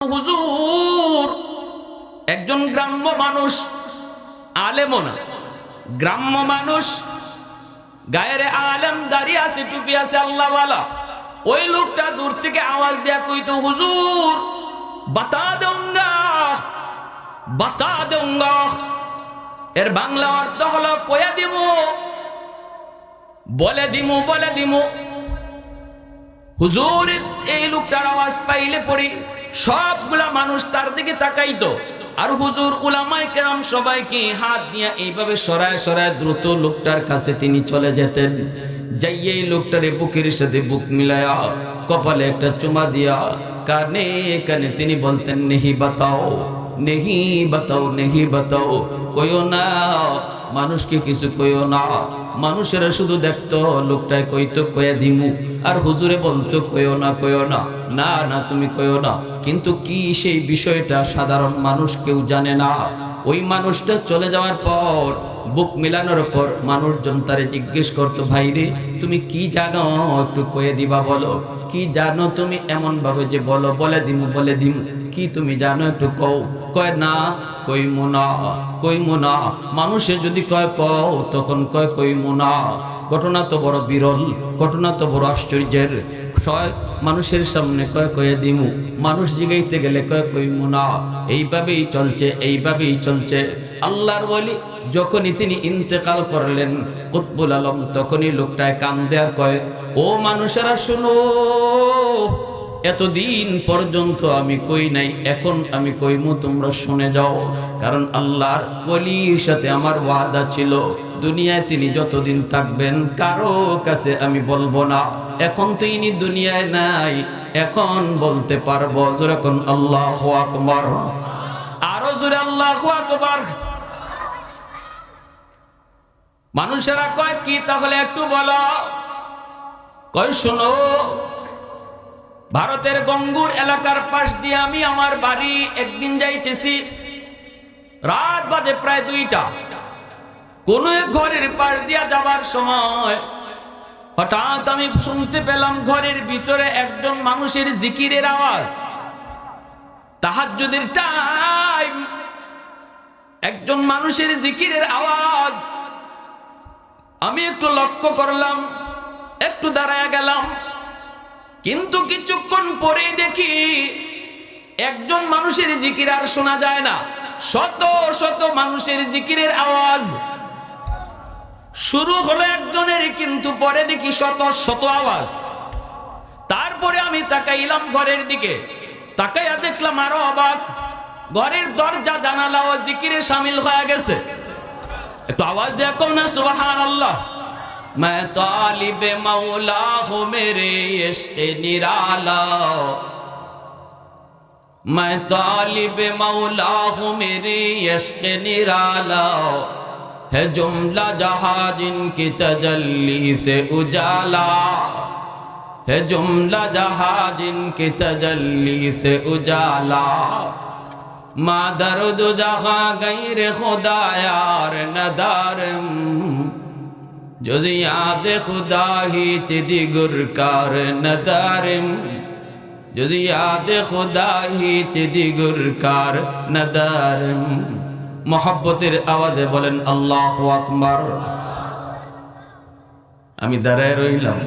হুজুর, একজন গ্রাম্য মানুষ, আলেমও না। গ্রাম্য মানুষ, গায়ের আলেম দাঁড়িয়ে আছে, টুপি আছে, আল্লাহওয়ালা। ওই লোকটা দূর থেকে আওয়াজ দেয়া কইতো, হুজুর, বাতা দেউঙ্গা বাতা দেউঙ্গা। এর বাংলা অর্থ হলো কয়া দিমু, বলে দিমু বলে দিমু। হুজুর, এই লোকটার আওয়াজ পাইলে পড়ি। সবগুলা মানুষ তার দিকে তাকাইতো। আর হুজুর উলামাই কেরাম সবাইকে হাত দিয়ে এইভাবে সরায় সরায় দ্রুত লোকটার কাছে তিনি চলে যেতেন। যাইয়ে লোকটারে বুকের সাথে বুক মিলায়া, কপালে একটা চুমা দিয়া কানে কানে তিনি বলতেন, নেহি বাতাও নেহি বাতাও নেহি বাতাও, কইও না মানুষকে কিছু কইও না। মানুষেরা শুধু দেখতো, লোকটায় কইতো, কয়া দিমু। আর হুজুরে বলতো, কইও না কইও না। না না, তুমি কইও না। কিন্তু কি সেই বিষয়টা সাধারণ মানুষ কেউ জানে না। ওই মানুষটা চলে যাওয়ার পর, বুক মিলানোর পর মানুষজন তারে জিজ্ঞেস করতো, ভাইরে, তুমি কি জানো? একটু কয়ে দিবা বলো। কি জানো তুমি এমন ভাবে যে বলো, বলে দিমু বলে দিমু। কি তুমি জানো একটু কও। কয় না, কই মুনা কই মুনা মানুষে যদি কয় কও, তখন কয় কই মুনা ঘটনা তো বড় বিরল, ঘটনা তো বড় আশ্চর্যের। সয় মানুষের সামনে কয় কয়ে দিমু। মানুষ জিগাইতে গেলে কয় কই মুনা এইভাবেই চলছে এইভাবেই চলছে। আল্লাহর বলি যখনই তিনি ইন্তেকাল করলেন, কুতবুল আলম তখনই লোকটায় কান দেয়ার কয়, ও মানুষেরা, শুনো, এতদিন পর্যন্ত আমি কই নাই, এখন আমি কইমু, তোমরা শুনে যাও। কারণ আল্লাহর বলির সাথে আমার ওয়াদা ছিল, দুনিয়ায় তিনি যতদিন থাকবেন, কারও কাছে আমি বলব না। এখন তো ইনি দুনিয়ায় নাই, এখন বলতে পারব। যখন আল্লাহ আকবর। আরও জোরে আল্লাহ আকবর। মানুষেরা কয়, কি তাহলে একটু বলো? কয়, শোনো, ভারতের গঙ্গুর এলাকার পাশ দিয়ে আমি আমার বাড়ি একদিন যাইতেছি। রাত বাজে প্রায় দুইটা। কোন এক ঘরের পাশ দিয়া যাবার সময় হঠাৎ আমি শুনতে পেলাম ঘরের ভিতরে একজন মানুষের জিকিরের আওয়াজ। তাহাজ্জুদের টাইম একজন মানুষের জিকিরের আওয়াজ আমি একটু লক্ষ্য করলাম, একটু দাঁড়ায় গেলাম। কিন্তু কিছুক্ষণ পরেই দেখি একজন মানুষের জিকির আর শোনা যায় না। শত শত মানুষের জিকিরের আওয়াজ। শুরু হলো একজনের, কিন্তু পরে দেখি শত শত আওয়াজ। তারপরে আমি তাকাইলাম ঘরের দিকে। তাকাইয়া দেখলাম আরও অবাক। ঘরের দরজা জানালা ও জিকিরে সামিল হয়ে গেছে। تو آواز دیا کم نا سبحان اللہ میں طالب مولا ہوں، میرے عشق نرالا۔ میں طالب مولا ہوں، میرے عشق نرالا۔ ہے جملہ جہاں جن کی تجلی سے اجالا۔ ہے جملہ جہاں جن کی تجلی سے اجالا۔ মা মাদার দুজাহা গাইরে খোদায়ার নদারম যদি ইয়াদ খুদা হি চিদি গুরকার নদারম যদি ইয়াদ খুদা হি চিদি গুরকার নদারম মোহাব্বতের আওয়াজে বলেন, আল্লাহ আকবার। আমি দাঁড়ায় রইলাম।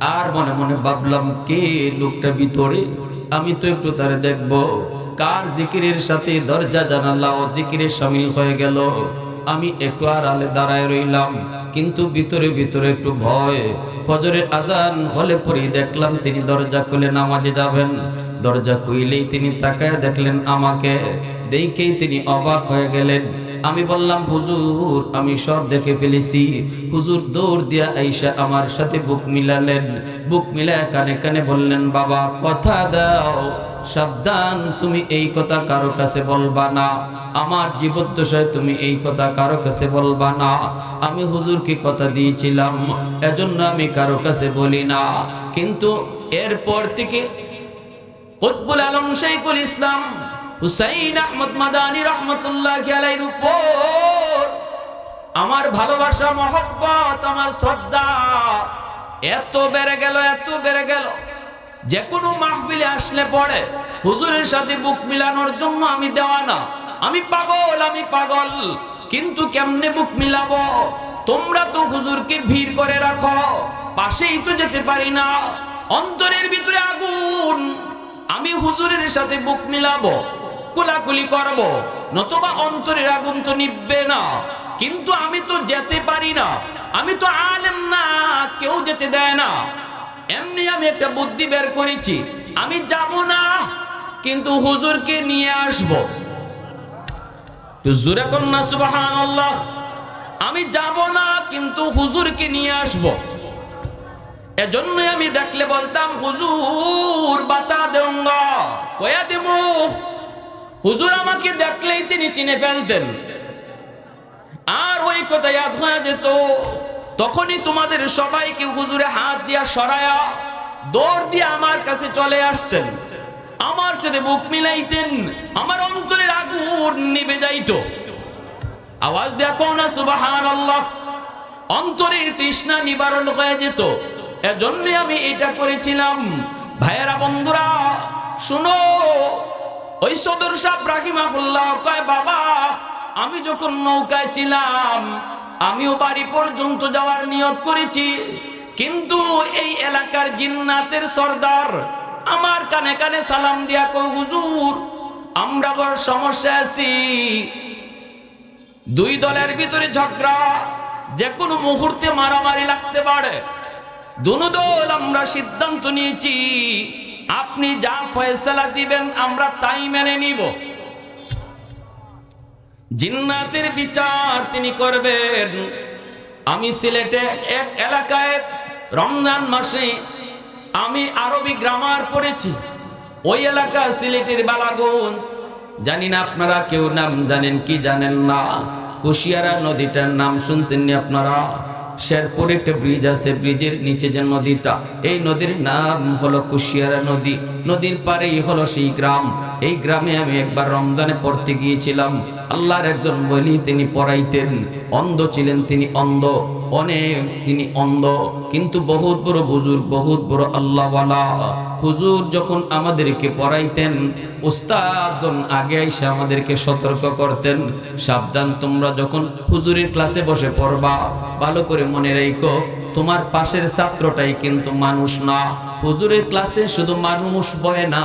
আর মনে মনে ভাবলাম, কে লোকটা ভিতরে? আমি তো একটু তারে দেখব। কার জিকিরের সাথে দরজা জানালা ও জিকিরে সামিল হয়ে গেল। আমি একটু আর আলে দাঁড়ায় রইলাম, কিন্তু ভিতরে ভিতরে একটু ভয়। ফজরের আজান হলে পরেই দেখলাম তিনি দরজা খুলে নামাজে যাবেন। দরজা খুইলেই তিনি তাকায় দেখলেন আমাকে। দেখেই তিনি অবাক হয়ে গেলেন। আমি বললাম, হুজুর, আমি সব দেখে ফেলেছি। হুজুর দৌড় দিয়া আইসা আমার সাথে বুক মিলালেন। বুক মিলায় কানে কানে বললেন, বাবা, কথা দাও। সাবধান, তুমি এই কথা কারও কাছে বলবা না। আমার জীবদ্দশায় তুমি এই কথা কারও কাছে বলবা না। আমি হুজুরকে কথা দিয়েছিলাম, এজন্য আমি কারও কাছে বলি না। কিন্তু এরপর থেকে কুতবুল আলম শাইখুল ইসলাম, হুসাইন আহমদ মাদানী রহমতুল্লাহ উপর আমার ভালোবাসা, মহব্বত, আমার শ্রদ্ধা এত বেড়ে গেল, এত বেড়ে গেল। যে কোনো মাহফিলে আসলে পরে হুজুরের সাথে বুক মিলানোর জন্য আমি দেওয়া না আমি পাগল আমি পাগল, কিন্তু কেমনে বুক মিলাবো? তোমরা তো হুজুরকে ভিড় করে রাখো, পাশেই তো যেতে পারি না। অন্তরের ভিতরে আগুন, আমি হুজুরের সাথে বুক মিলাবো, কোলাকুলি করব, নতুবা অন্তরের আগুন তো নিববে না। কিন্তু আমি তো যেতে পারি না, আমি তো আলেম না, কেউ যেতে দেয় না। এমনি আমি একটা বুদ্ধি বের করেছি। আমি যাব না, কিন্তু হুজুরকে নিয়ে আসব। জুরে কন্যা সুবাহান আল্লাহ আমি যাব না, কিন্তু হুজুরকে নিয়ে আসব। এজন্যই আমি দেখলে বলতাম, হুজুর, বাতা দেউঙ্গা দেবো? হুজুর আমাকে দেখলেই তিনি চিনে ফেলতেন। আর ওই কথা যেত। তখনই তোমাদের সবাইকে হুজুরে হাত দিয়া সরায়া দৌড় দিয়ে আমার কাছে চলে আসতেন। আমার সাথে বুক মিলাইতেন, আমার অন্তরের আগুন নিবে যাইত। আওয়াজ দেয়া কোনা সুবাহান আল্লাহ অন্তরের তৃষ্ণা নিবারণ হয়ে যেত। এজন্য আমি এটা করেছিলাম। ভাইয়েরা, বন্ধুরা, শুনো। ওই সদর সাহ রাহিমাহুল্লাহ কয়, বাবা, আমি যখন নৌকায় ছিলাম আমিও বাড়ি পর্যন্ত যাওয়ার নিয়ত করেছি। কিন্তু এই এলাকার জিন্নাতের সর্দার আমার কানে কানে সালাম দিয়া কই হুজুর, আমরা বড় সমস্যা আছি। দুই দলের ভিতরে ঝগড়া যে কোনো মুহূর্তে মারামারি লাগতে পারে। দুনো দল আমরা সিদ্ধান্ত নিয়েছি, আপনি যা ফয়সালা দিবেন আমরা তাই মেনে নিব। জিন্নাতের বিচার তিনি করবেন। আমি সিলেটে এক এলাকায় রমজান মাসে আমি আরবি গ্রামার পড়েছি। ওই এলাকা সিলেটের বালাগঞ্জ। জানি না আপনারা কেউ নাম জানেন কি জানেন না। কুশিয়ারা নদীটার নাম শুনছেন নি আপনারা? শেরপুরে একটা ব্রিজ আছে ব্রিজের নিচে যে নদীটা, এই নদীর নাম হলো কুশিয়ারা নদী। নদীর পারেই হলো সেই গ্রাম। এই গ্রামে আমি একবার রমজানে পড়তে গিয়েছিলাম। আল্লাহর একজন বলি তিনি পড়াইতেন। অন্ধ ছিলেন তিনি অন্ধ। অনেক তিনি অন্ধ। কিন্তু বহুত বড় বুজুর্গ, বহুত বড় আল্লাহওয়ালা। হুজুর যখন আমাদেরকে পড়াইতেন, উস্তাদগণ আগে এসে আমাদেরকে সতর্ক করতেন। সাবধান তোমরা যখন হুজুরের ক্লাসে বসে পড়বা, ভালো করে মনে রেখো তোমার পাশের ছাত্রটাই কিন্তু মানুষ না। হুজুরের ক্লাসে শুধু মানুষ বয় না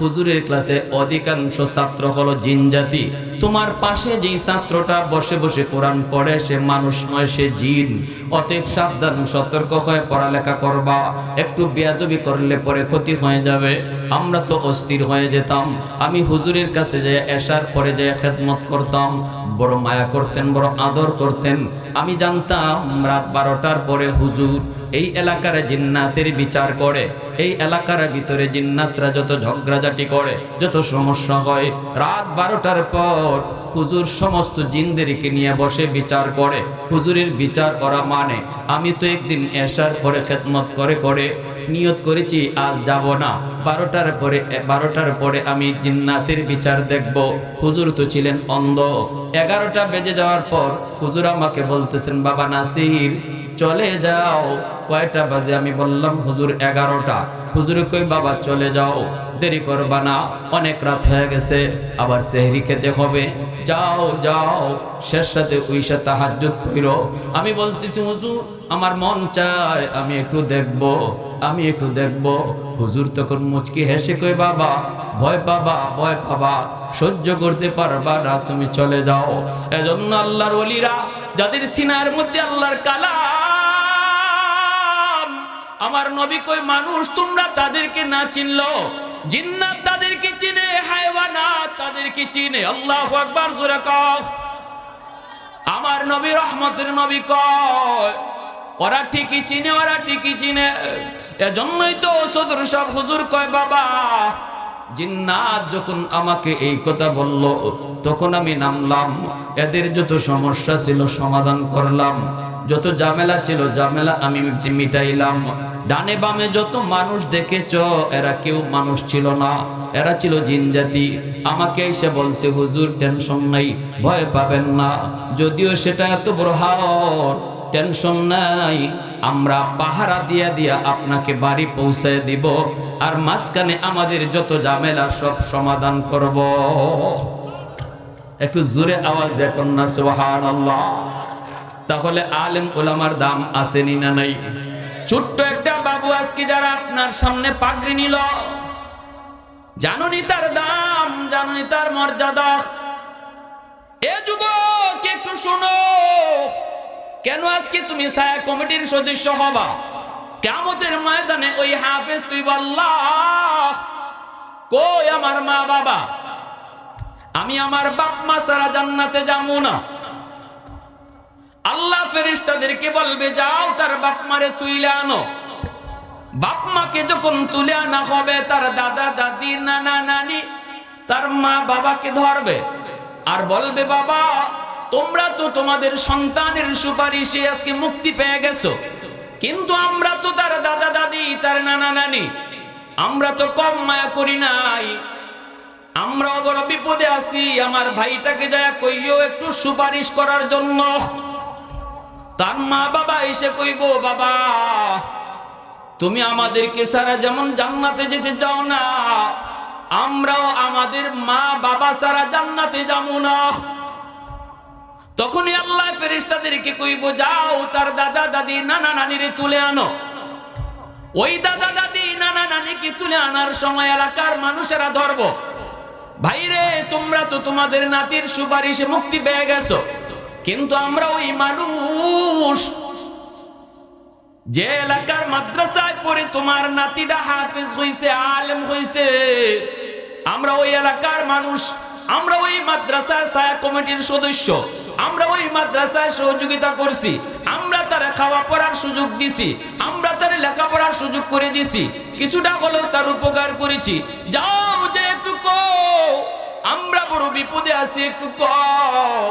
হুজুরের ক্লাসে অধিকাংশ ছাত্র হলো জিন জাতি। তোমার পাশে যেই ছাত্রটা বসে বসে কোরআন পড়ে, সে মানুষ নয়, সে জিন। অতএব সাবধান, সতর্ক হয়ে পড়ালেখা করবা। একটু বেয়াদবি করলে পরে ক্ষতি হয়ে যাবে। আমরা তো অস্থির হয়ে যেতাম। আমি হুজুরের কাছে যে এসার পরে যে খেদমত করতাম। বড় মায়া করতেন, বড় আদর করতেন। আমি জানতাম, রাত বারোটার পরে হুজুর এই এলাকার জিন্নাতের বিচার করে। এই এলাকার ভিতরে জিন্নাতরা যত ঝগড়াঝাটি করে, যত সমস্যা হয়, রাত বারোটার পর হুজুর সমস্ত জিনদেরকে নিয়ে বসে বিচার করে। হুজুরের বিচার করা মানে আমি তো একদিন এসার পরে খেদমত করে করে নিয়ত করেছি, আজ যাব না। বারোটার পরে বারোটার পরে আমি জিন্নাতের বিচার দেখব। হুজুর তো ছিলেন অন্ধ। এগারোটা বেজে যাওয়ার পর হুজুর আমাকে বলতেছেন, বাবা নাসির চলে যাও। কয়টা বাজে আমি বললাম, হুজুর এগারোটা। হুজুরে কই, বাবা, চলে যাও। দেরি করবা না। অনেক রাত হয়ে গেছে। আবার সেহরি খেতে হবে। যাও যাও। শেষ সাথে ওই সাথে হাজত কইরো আমি বলতেছি, হুজুর, আমার মন চায়, আমি একটু দেখব, আমি একটু দেখব। হুজুর তখন মুচকি হেসে কই, বাবা, ভয় পাবা ভয় পাবা। সহ্য করতে পারবা না, তুমি চলে যাও। এজন্য আল্লাহর অলিরা যাদের সিনার মধ্যে আল্লাহর কালাম আমার নবী কই, মানুষ, তোমরা তাদেরকে না চিনলো? জিন্নাত তাদেরকে চিনে, হায়ওয়ানাত তাদেরকে চিনে। আল্লাহু আকবার, জোরে কও। আমার নবী রহমতের নবী কয়, ওরা ঠিকই চিনে, ওরা ঠিকই চিনে। এজন্যই তো সদর সব হুজুর কয়, বাবা জিন্নাত যখন আমাকে এই কথা বলল, তখন আমি নামলাম। এদের যত সমস্যা ছিল সমাধান করলাম। যত ঝামেলা ছিল ঝামেলা আমি মিটাইলাম। ডানে বামে যত মানুষ দেখেছ, এরা কেউ মানুষ ছিল না। এরা ছিল জিন জাতি। আমাকে এসে বলছে, হুজুর, টেনশন নাই, ভয় পাবেন না। যদিও সেটা এত বড় হাওর টেনশন নাই আমরা পাহারা দিয়া দিয়া আপনাকে বাড়ি পৌঁছায় দিব, আর মাঝখানে আমাদের যত ঝামেলা সব সমাধান করব। একটু জোরে আওয়াজ দেখুন না সোহান তাহলে আলেম ওলামার দাম আসেনি না নাই? ছোট্ট একটা বাবু আজকে যারা আপনার সামনে পাগড়ি নিল, জানুনি তার দাম, জানুনি তার মর্যাদা? এ যুবক, একটু শোনো। কেন আজকে তুমি ছায়া কমিটির সদস্য হবা? কেমতের ময়দানে ওই হাফেজ তুই কই আমার মা বাবা? আমি আমার বাপ মা সারা জান্নাতে যাব না। আল্লাহ ফেরেশতাদেরকে বলবে, যাও তার বাপ মারে তুইলে আনো। বাপ মাকে যখন তুলে আনা হবে, তার দাদা, দাদি, নানা, নানি তার মা বাবাকে ধরবে আর বলবে, বাবা তোমরা তো তোমাদের সন্তানের সুপারিশে আজকে মুক্তি পেয়ে গেছো। কিন্তু আমরা তো তার দাদা দাদি, তার নানা নানি, আমরা তো কম মায়া করি নাই। আমরা বড় বিপদে আছি, আমার ভাইটাকে যায় কইও একটু সুপারিশ করার জন্য। তার মা বাবা এসে কইব, বাবা, তুমি আমাদেরকে সারা যেমন জান্নাতে যেতে চাও না, আমরাও আমাদের মা বাবা সারা জান্নাতে যাব না। তখনই আল্লাহ ফেরেশতাদেরকে কইব, যাও তার দাদা দাদি নানা নানিরে তুলে আনো। ওই দাদা দাদি নানা নানিকে তুলে আনার সময় এলাকার মানুষেরা ধরবো। ভাইরে, তোমরা তো তোমাদের নাতির সুপারিশে মুক্তি পেয়ে গেছো, কিন্তু আমরা ওই মানুষ যে এলাকার মাদ্রাসায় পড়ে তোমার নাতিটা হাফেজ হইছে, আলেম হইছে, আমরা ওই এলাকার মানুষ, আমরা ওই মাদ্রাসার ছায়া কমিটির সদস্য। আমরা ওই মাদ্রাসায় সহযোগিতা করছি, আমরা তারা খাওয়া পড়ার সুযোগ দিছি, আমরা তার লেখাপড়ার সুযোগ করে দিছি, কিছুটা হলেও তার উপকার করেছি। যাও যে একটু আমরা বড় বিপদে আছি, একটু কও।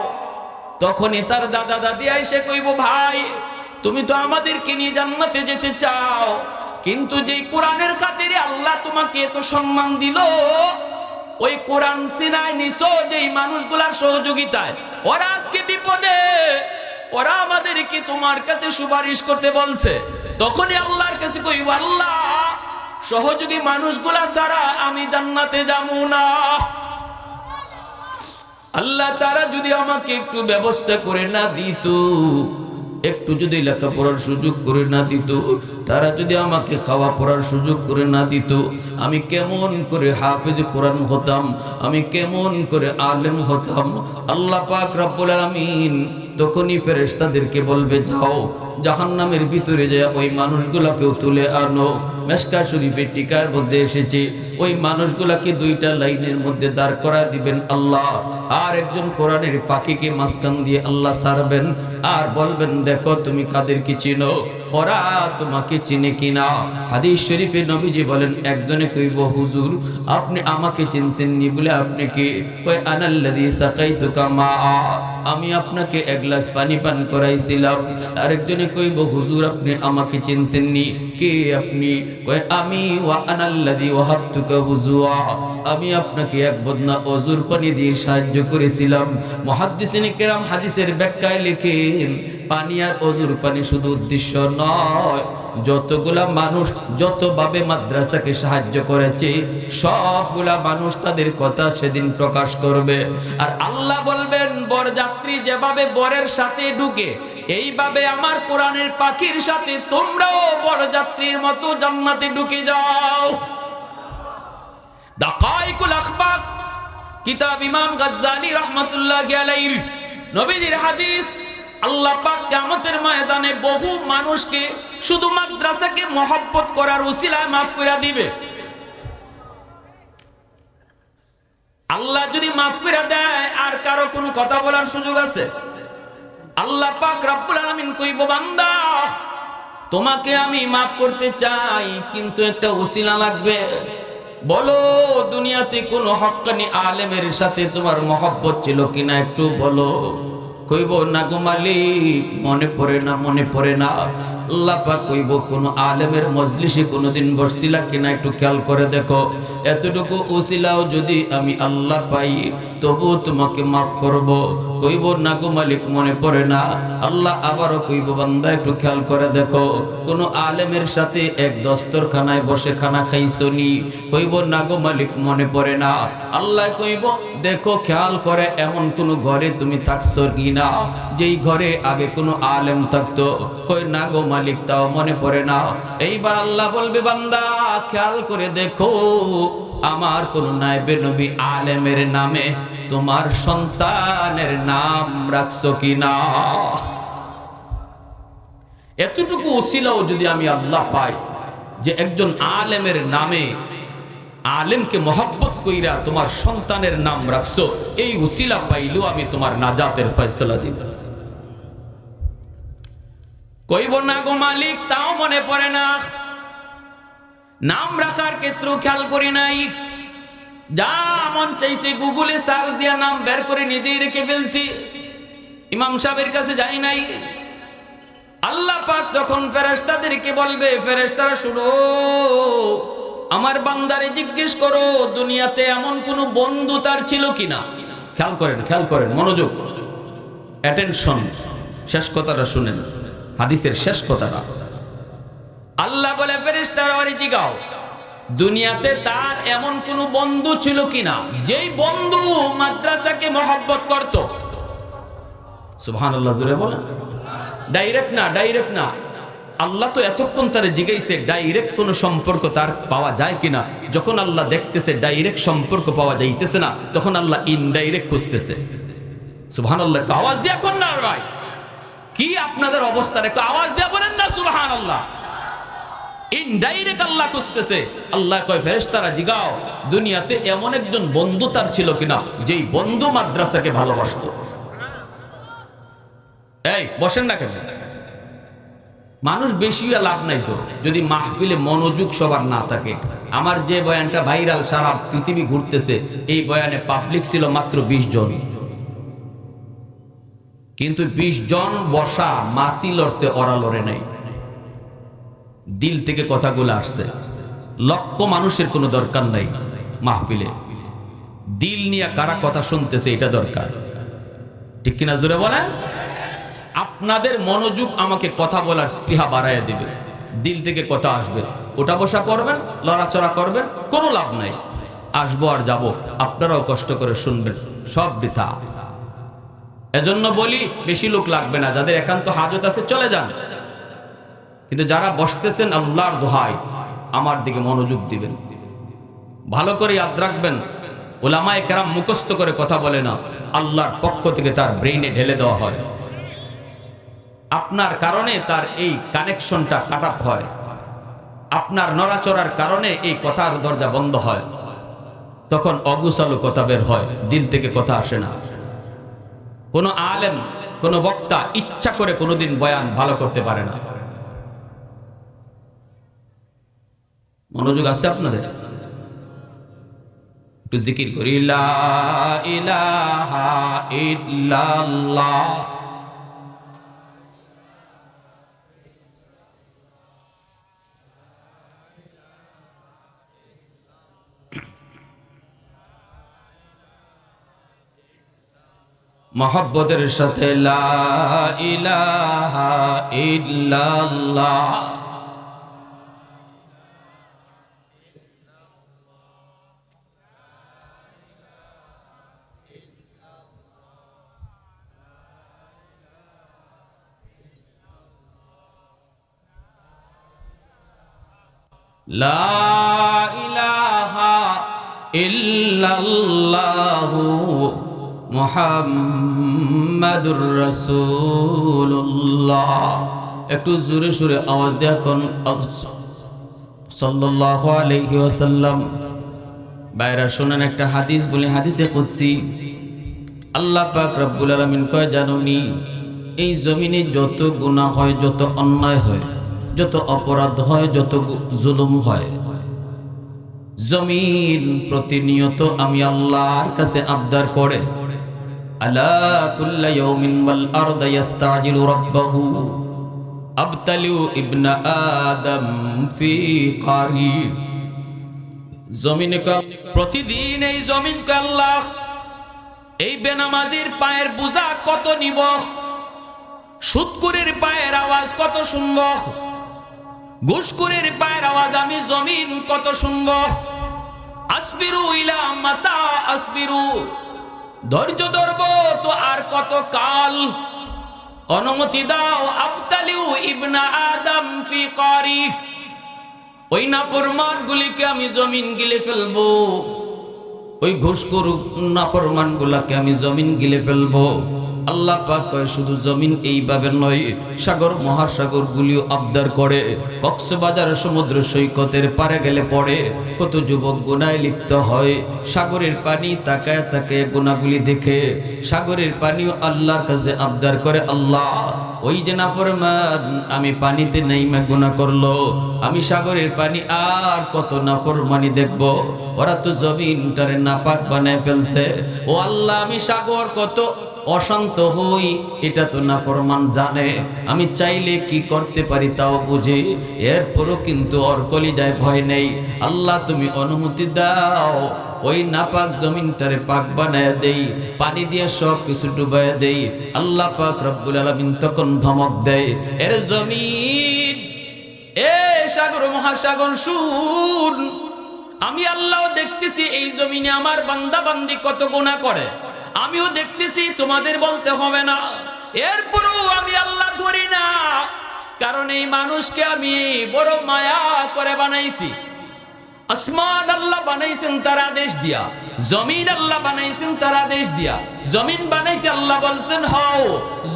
তখনই তার দাদা দাদি এসে কইব, ভাই, তুমি তো আমাদেরকে নিয়ে জান্নাতে যেতে চাও, কিন্তু যে কোরআনের খাতিরে আল্লাহ তোমাকে এত সম্মান দিল, ওই কোরআন সিনায় নিছো, যেই মানুষগুলার সহযোগিতায়। ওরা আজকে বিপদে, ওরা আমাদেরকে তোমার কাছে সুপারিশ করতে বলছে। তখনই আল্লাহর কাছে কইব আল্লাহ সহযোগী মানুষগুলা ছাড়া আমি জান্নাতে যাব না। আল্লাহ তারা যদি আমাকে একটু ব্যবস্থা করে না দিত একটু যদি লেখাপড়ার সুযোগ করে না দিত, তারা যদি আমাকে খাওয়া পড়ার সুযোগ করে না দিত, আমি কেমন করে হাফেজ কোরআন হতাম, আমি কেমন করে আলেম হতাম। আল্লাহ পাক রাব্বুল আলামিন তখনই ফেরেশতাদেরকে বলবে, যাও জাহান্নামের ভিতরে যায় ওই মানুষগুলাকেও তুলে আনো। মেসকা শরীফের টিকার মধ্যে এসেছে। ওই মানুষগুলাকে দুইটা লাইনের মধ্যে দাঁড় করা দিবেন আল্লাহ। আর একজন কোরআনের পাখিকে মাঝখান দিয়ে আল্লাহ সারবেন আর বলবেন, দেখো, তুমি কাদেরকে চিনো? ওরা তোমাকে চিনে কিনা? হাদিস শরীফে নবীজি বলেন, একজনে কইব হুজুর, আপনি আমাকে চিনছেন নি বলে আপনি কি? কই আনাল্লাযী সাকাইতুকা মা আমি আপনাকে এক গ্লাস পানি পান করাইছিলাম। আরেকজনে কইব, হুজুর, আপনি আমাকে কে আপনি? কই আমি ওয়া আনাল্লাযী ওয়াহাবতুকা হুজুয়া আমি আপনাকে এক বদনা পানি দিয়ে সাহায্য করেছিলাম। মুহাদ্দিসিনে কেরাম হাদিসের ব্যাখ্যায় লেখেন, পানি আর পানি শুধু উদ্দেশ্য নয়। যতগুলা মানুষ যতভাবে মাদ্রাসাকে সাহায্য করেছে, সবগুলা মানুষ তাদের কথা সেদিন প্রকাশ করবে। আর আল্লাহ বলবেন, বরযাত্রী যেভাবে বরের সাথে ঢুকে এইভাবে আমার কোরআনের পাখির সাথে তোমরাও বরযাত্রীর মতো জান্নাতে ঢুকে যাও। দাকাইকুল কিতাব ইমাম গাজ্জালি হাদিস, আল্লাহ পাক কিয়ামতের ময়দানে বহু মানুষকে শুধু মাদ্রাসাকে মহব্বত করার উসিলায় মাফ করে দিবে। আল্লাহ যদি মাফ করে দেয়, আর কারও কোনো কথা বলার সুযোগ আছে? আল্লাহ পাক রব্বুল আলামিন কইব, বান্দা, তোমাকে আমি মাফ করতে চাই, কিন্তু একটা উসিলা লাগবে। বলো, দুনিয়াতে কোনো হক্কানি আলেমের সাথে তোমার মহব্বত ছিল কিনা একটু বলো। কইব, না গো মালিক, মনে পড়ে না, মনে পড়ে না। আল্লাহ পাক কইব, কোন আলেমের মজলিসে কোনোদিন বসছিলা কিনা একটু খেয়াল করে দেখো। এতটুকু উসিলাও যদি আমি আল্লাহ পাই তবু তোমাকে মাফ করব। কইব, না গো মালিক, মনে পড়ে না। আল্লাহ আবারও কইব, বান্দা, একটু খেয়াল করে দেখো। কোন আলেমের সাথে এক দস্তরখানায় বসে খানা খাইছনি। কইব, না গো মালিক, মনে পড়ে না। আল্লাহ কইব, দেখো, খেয়াল করে এমন কোনো ঘরে তুমি থাকছো কি না যেই ঘরে আগে কোনো আলেম থাকতো। কই, না গো মালিক, তাও মনে পড়ে না। এইবার আল্লাহ বলবে, বান্দা, খেয়াল করে দেখো। আমার কোন নাইবে নবী আলেমের নামে তোমার সন্তানের নাম রাখছো কিনা? এতটুকু ওসিলাও যদি আমি আল্লাহ পাই যে একজন আলেমের নামে আলেমকে মহব্বত কইরা তোমার সন্তানের নাম রাখছো, এই উসিলা পাইলেও আমি তোমার নাজাতের ফয়সলা দিব। কইব না গো মালিক, তাও মনে পড়ে না। নাম রাখার ক্ষেত্রেও খেয়াল করি নাই। যা মন চাইছে গুগলে সার্চ দিয়া নাম বের করে নিজেই রেখে ফেলছি। ইমাম সাহেবের কাছে যাই নাই। আল্লাহ পাক যখন ফেরেশতাদেরকে বলবে, ফেরেশতারা শুনো, আমার বান্দারে জিজ্ঞেস করো, দুনিয়াতে এমন কোন বন্ধু তার ছিল কিনা? খেয়াল করেন খেয়াল করেন, মনোযোগ। অ্যাটেনশন শেষ কথাটা শুনেন। হাদিসের শেষ কথাটা। আল্লাহ বলে, ফেরেশতারা আরে জিগাও দুনিয়াতে তার এমন কোন বন্ধু ছিল কিনা? যেই বন্ধু মাদ্রাসাকে মহব্বত করত। সুবহানাল্লাহ জুড়ে বলেন। ডাইরেক্ট না ডাইরেক্ট না। আল্লাহ তো এতক্ষণ তারে জিগাইছে ডাইরেক্ট কোনো সম্পর্ক তার পাওয়া যায় কিনা? যখন আল্লাহ দেখতেছে ডাইরেক্ট সম্পর্ক পাওয়া যাইতেছে না, তখন আল্লাহ ইনডাইরেক্ট খুঁজতেছে। সুবহান আল্লাহ একটু আওয়াজ দিয়া কোন না ভাই। কি আপনাদের অবস্থা একটু আওয়াজ দিয়া বলেন না সুবহান আল্লাহ ইনডাইরেক্ট আল্লাহ খুঁজতেছে। আল্লাহ কয়, ফেরেশতারা, জিগাও, দুনিয়াতে এমন একজন বন্ধু তার ছিল কিনা, যেই বন্ধু মাদ্রাসাকে ভালোবাসতো। এই, বসেন না কেন? মানুষ বেশি লাভ নাই তো, যদি মাহফিলে মনোযোগ সবার না থাকে। আমার যে বয়ানটা ভাইরাল সারা পৃথিবী ঘুরতেছে, এই বয়ানে পাবলিক ছিল মাত্র বিশ জন। কিন্তু বিশ জন বসা মাসি লড়ছে, ওরা লড়ে নাই। দিল থেকে কথাগুলো আসছে। লক্ষ মানুষের কোনো দরকার নাই মাহফিলে। দিল নিয়ে কারা কথা শুনতেছে এটা দরকার। ঠিক কিনা জোরে বলেন? আপনাদের মনোযোগ আমাকে কথা বলার স্পৃহা বাড়াইয়া দিবে। দিল থেকে কথা আসবে। ওটা বসা করবেন, লড়াচড়া করবেন, কোনো লাভ নাই। আসব আর যাব, আপনারাও কষ্ট করে শুনবেন, সব বৃথা। এজন্য বলি, বেশি লোক লাগবে না, যাদের একান্ত হাজত আছে, চলে যান। কিন্তু যারা বসতেছেন আল্লাহর দোহাই আমার দিকে মনোযোগ দিবেন। ভালো করে ইয়াদ রাখবেন। ওলামায় কেরাম মুখস্থ করে কথা বলে না, আল্লাহর পক্ষ থেকে তার ব্রেইনে ঢেলে দেওয়া হয়। আপনার কারণে তার এই কানেকশনটা কাট হয়। আপনার নড়াচড়ার কারণে এই কথার দরজা বন্ধ হয়। তখন অগুসালু কথা বের হয়, দিল থেকে কথা আসে না। কোনো আলেম, কোনো বক্তা ইচ্ছা করে কোনোদিন বয়ান ভালো করতে পারে না। মনোযোগ আছে আপনাদের? একটু জিকির করি মহব্বতের সাথে লা ইলাহা ইল্লাল্লাহ। মুহাম্মাদুর রাসূলুল্লাহ। একটু জোরে সুরে আওয়াজ দেয়া কোন সাল্লাল্লাহু আলাইহি বাইরা শুনেন একটা হাদিস, বলে হাদিসে কুদসি। আল্লাহ পাক রব্বুল আলামিন কয় জানুনি এই জমিনে যত গুনাহ হয়, যত অন্যায় হয় যত অপরাধ হয়, যত জুলুম হয়। জমিন প্রতিনিয়ত আমি আল্লাহর কাছে আবদার করে। প্রতিদিন এই জমিন আল্লাহ এই বেনামাজির পায়ের বোঝা কত নিব সুৎকুরের পায়ের আওয়াজ কত শুনব ঘুষকুরের পায়ের আওয়াজ, আমি জমিন কত শুনব আসবিরু ইলা মাতা, আসবিরু। ধৈর্য ধরব তো আর কত কাল। অনুমতি দাও আবতালিউ ইবনা আদম ফি কারি। ওই নাফরমান গুলিকে আমি জমিন গিলে ফেলব। ওই ঘুষখোর নাফরমান গুলাকে আমি জমিন গিলে ফেলব। আল্লাহ পাক শুধু জমিন এইভাবে নয়, সাগর, মহাসাগর গুলিও আবদার করে। কক্সবাজার, সমুদ্র সৈকতের পারে গেলে পড়ে। কত যুবক গুনায় লিপ্ত হয়, সাগরের পানি তাকায় তাকে গুনাগুলি দেখে। সাগরের পানিও আল্লাহর কাছে আবদার করে, আল্লাহ, ওই যে নাফরমান, আমি পানিতে নেইমা গুনাহ করল। আমি সাগরের পানি আর কত নাফরমানি দেখব। ওরা তো জমিনটারে নাপাক বানায় ফেলছে। ও আল্লাহ, আমি সাগর কত অশান্ত হই, এটা তো না নাফরমান জানে। আমি চাইলে কি করতে পারি তাও বুঝি, এরপরও কিন্তু ওর কলিজায় ভয় নেই। আল্লাহ তুমি অনুমতি দাও, ওই নাপাক জমিনটারে পাক বানায় দেই, পানি দিয়ে সব কিছু ডুবাই দেই। আল্লাহ পাক রব্বুল আলামিন তখন ধমক দেয়, এর জমিন, এ সাগর মহাসাগর শুন আমি আল্লাহ দেখতেছি এই জমিনে আমার বান্দা বান্দি কত গুণা করে। আমিও দেখতেছি, তোমাদের বলতে হবে না। এরপরেও আমি আল্লাহ ধরি না। কারণ এই মানুষকে আমি বড় মায়া করে বানাইছি। আসমান আল্লাহ বানাইছেন, তার আদেশ দিয়া। জমিন আল্লাহ বানাইছেন, তার আদেশ দিয়া। জমিন বানাইতে আল্লাহ বলছেন, হও,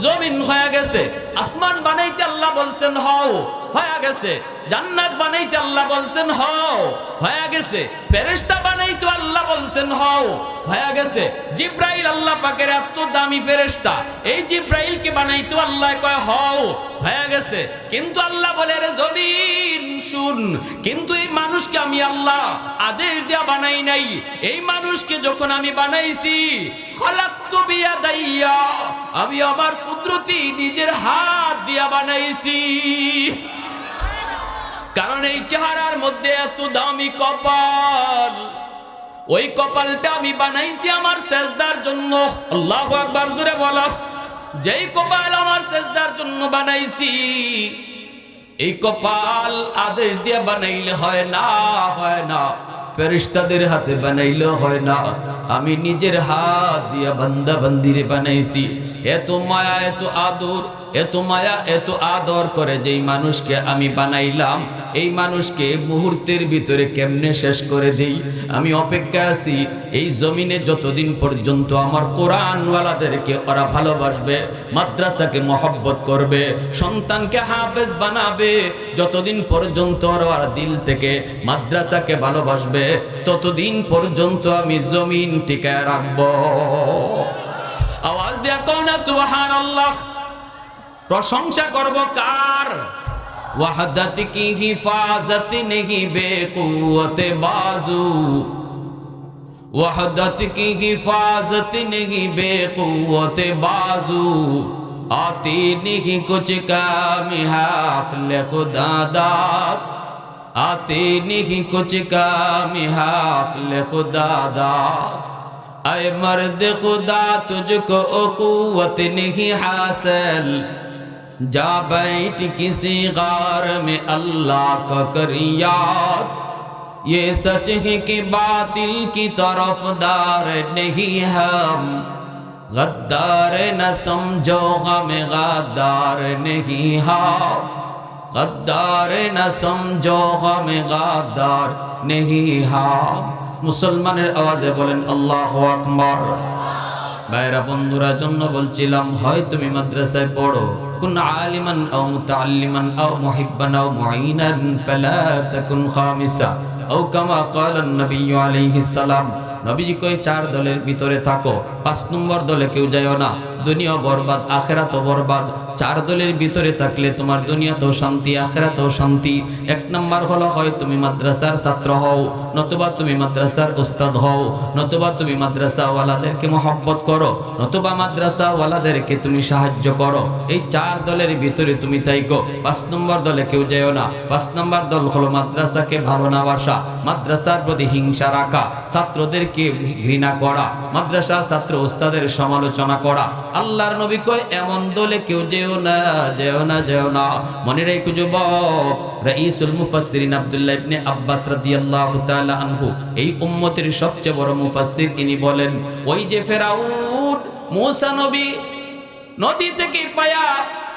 জমিন হয়ে গেছে। আসমান বানাইতে আল্লাহ বলছেন, হও হয়ে গেছে। জান্নাত বানাইতে আল্লাহ বলছেন, হও। হয়ে গেছে। ফেরেশতা বানাইতে আল্লাহ বলছেন, হও। হয়ে গেছে। জিব্রাইল আল্লাহ পাকের এত দামি ফেরেশতা। এই জিব্রাইলকে বানাইতে আল্লাহ কয়, হও। হয়ে গেছে। কিন্তু আল্লাহ বলে রে জমিন শুন। কিন্তু এই মানুষকে আমি আল্লাহ আদেশ দিয়া বানাই নাই। এই মানুষকে যখন আমি বানাইছি আমি আমার কুদরতি নিজের হাত দিয়া বানাইছি। কারণ এই চেহারার মধ্যে এত দামি কপাল। ওই কপালটা আমি বানাইছি আমার সেজদার জন্য। আল্লাহ একবার জুড়ে বলো। যেই কপাল আমার সেজদার জন্য বানাইছি, এই কপাল আদেশ দিয়ে বানাইলে হয় না হয় না। ফেরিস্তাদের হাতে বানাইলে হয় না। আমি নিজের হাত দিয়া বান্দা বান্দিরে বানাইছি। এত মায়া, এত আদর এত মায়া, এত আদর করে যেই মানুষকে আমি বানাইলাম, এই মানুষকে মুহূর্তের ভিতরে কেমনে শেষ করে দেই? আমি অপেক্ষা আছি, এই জমিনে যতদিন পর্যন্ত আমার কোরআনওয়ালাদেরকে ওরা ভালোবাসবে, মাদ্রাসাকে মহব্বত করবে, সন্তানকে হাফেজ বানাবে, যতদিন পর্যন্ত ওরা দিল থেকে মাদ্রাসাকে ভালোবাসবে, ততদিন পর্যন্ত আমি জমিন টিকায় রাখব। আওয়াজ দেয়া কও না সুবহান আল্লাহ প্রশংসা করব কার? ওয়াহদত কি হিফাজত নেহি বেকুয়তে বাজু? ওয়াহদত কি হিফাজত নেহি বেকুয়তে বাজু? আতি নেহি কুছ কাম হাকলে খুদা দাত। আতি নেহি কুছ কাম হাকলে খুদা দাত। اے مرد خدا تجھ کو قوت نہیں حاصل जा बैठ किसी गार में अल्लाह का कर याद ये सच है कि बातिल की तरफदार नहीं हम गद्दार न समझो गम गद्दार नहीं हम गद्दार न समझो गम गद्दार नहीं हम মুসলমানের আওয়াজে বলেন আল্লাহ আকবার ভাইরা বন্ধুরা জন্য বলছিলাম হয় তুমি মাদ্রাসায় পড়ো কুন আলিমান أو متعلما أو محبا أو معينا فلا تكن خامسا أو كما قال নবী عليه السلام নবীজি কই চার দলের ভিতরে থাকো পাঁচ নম্বর দলে কেউ যায়ও না দুনিয়া বরবাদ, আখেরাতও বরবাদ। চার দলের ভিতরে থাকলে তোমার দুনিয়াতেও শান্তি, আখেরাতেও শান্তি। এক নম্বর হলো হয় তুমি মাদ্রাসার ছাত্র হও, নতুবা তুমি মাদ্রাসার উস্তাদ হও, নতুবা তুমি মাদ্রাসাওয়ালাদেরকে মহব্বত করো, নতুবা মাদ্রাসাওয়ালাদেরকে তুমি সাহায্য করো। এই চার দলের ভিতরে তুমি তাইকো পাঁচ নম্বর দলে কেউ যেও না। পাঁচ নম্বর দল হলো মাদ্রাসাকে ভালো না বাসা। মাদ্রাসার প্রতি হিংসা রাখা, ছাত্রদেরকে ঘৃণা করা মাদ্রাসা ছাত্র উস্তাদের সমালোচনা করা আল্লাহর নবী কয়, এমন দলে কেউ যেও না যেও না যেও না। মনে রেখো যুবক, রাইসুল মুফাসসিরিন আব্দুল্লাহ ইবনে আব্বাস রাদিয়াল্লাহু তাআলা আনহু, এই উম্মতের সবচেয়ে বড় মুফাসসির, ইনি বলেন, ওই যে ফেরাউন, মূসা নবী নদী থেকে পায়া,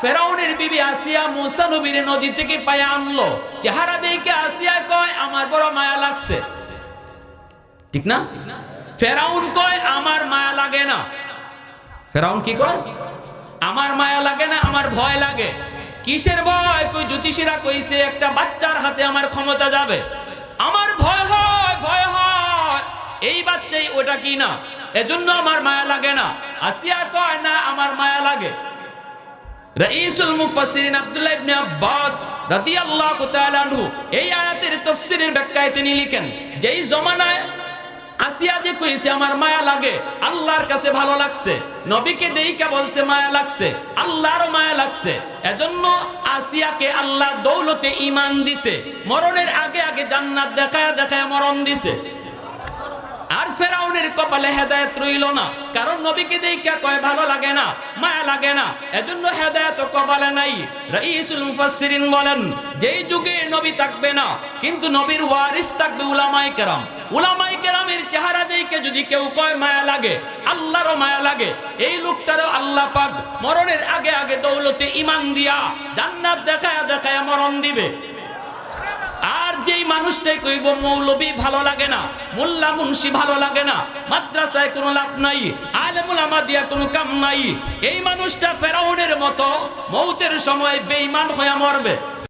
ফেরাউনের বিবি আসিয়া মুসা নবীর নদী থেকে পায়া আনলো। চেহারা দেখে আসিয়া কয়, আমার বড় মায়া লাগছে। ঠিক না? ফেরাউন কয়, আমার মায়া লাগে না। ফেরাউন কি কয়? আমার মায়া লাগে না, আমার ভয় লাগে। কিসের ভয়? কই জ্যোতিষীরা কইছে, একটা বাচ্চার হাতে আমার ক্ষমতা যাবে। আমার ভয় হয় ভয় হয়। এই বাচ্চাই ওটা কি না? এজন্য আমার মায়া লাগে না। আসিয়া কয়, না, আমার মায়া লাগে। রাইসুল মুফাসসিরিন আব্দুল্লাহ ইবনে আব্বাস রাদিয়াল্লাহু তাআলা এই আয়াতের তাফসীরের ব্যাখ্যায় তিনি লিখেন, যেই জমানায় আসিয়া যে কইছে, আমার মায়া লাগে, আল্লাহর কাছে ভালো লাগছে। নবীকে দেইকা বলছে, মায়া লাগছে আল্লাহর মায়া লাগছে। এজন্য আসিয়াকে আল্লাহ দৌলতে ঈমান দিছে। মরণের আগে আগে জান্নাত দেখায়া দেখায়া মরণ দিছে। আর ফেরাউনের কপালে হেদায়েত রইল না। কারণ নবীকে দেখা কয়, ভালো লাগে না, মায়া লাগে না। এজন্য হেদায়েত কপালে নাই। রাইসুল মুফাসসিরিন বলেন, যেই যুগে নবী থাকবে না, কিন্তু নবীর ওয়ারিস থাকবে উলামায়ে কেরাম। দিয়া আর যেই মানুষটাই কইব, মৌলবী ভালো লাগে না, মোল্লা মুন্সি ভালো লাগে না, মাদ্রাসায় কোনো লাভ নাই, আলেমুল আমাদিয়া কোনো কাম নাই। এই মানুষটা ফেরাউনের মতো মৌতের সময় বেঈমান হয়ে মরবে।